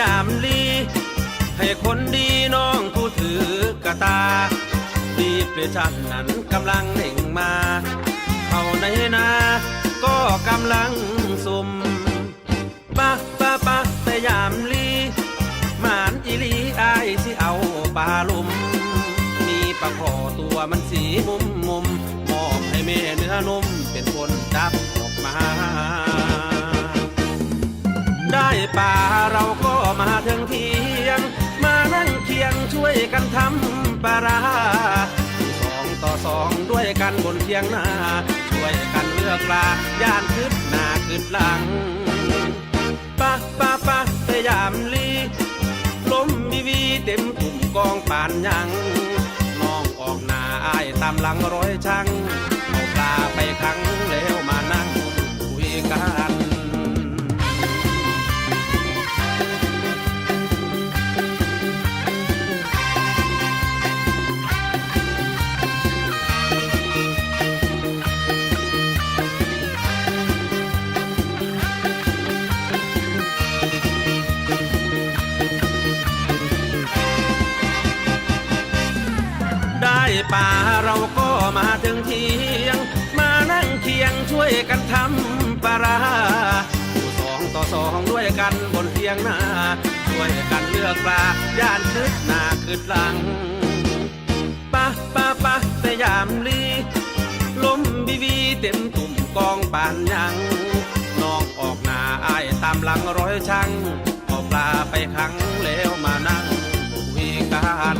ยามลี ให้คนดีน้องผู้ถือกระตาดีเปรชันนั้นกำลังเห่งมา เข้าในนาก็กำลังสุมปะปะปะสยามลีหมานอีลีอายสิเอาปลาลุม มีปลาขอตัวมันสีมุมมุมมอบให้แม่เนื้อนุ่ม ป่าเราก็มาถึงเทียง มานั่งเคียงช่วยกันทำปลาราสองต่อสองด้วยกันบนเทียงนาช่วยกันเลือกปลาย่านขึ้นหน้าขึ้นหลังปะปะปะสยามลีล้มบีวีเต็มตุ่มกองป่านยังน้องออกหน้าอายตามหลังร้อยช่าง ป่าเราก็มาถึงเทียง มานั่งเคียงช่วยกันทำปลาสองต่อสองด้วยกันบนเทียงนาช่วยกันเลือกปลาย่านคืดหน้าคืดหลังปะปะปะสยามลีลมบีวีเต็มตุ่มกองป่านยังน้องออกหน้าอายตามหลังร้อยช่างเอาปลาไปขังแล้วมานั่งคุยกัน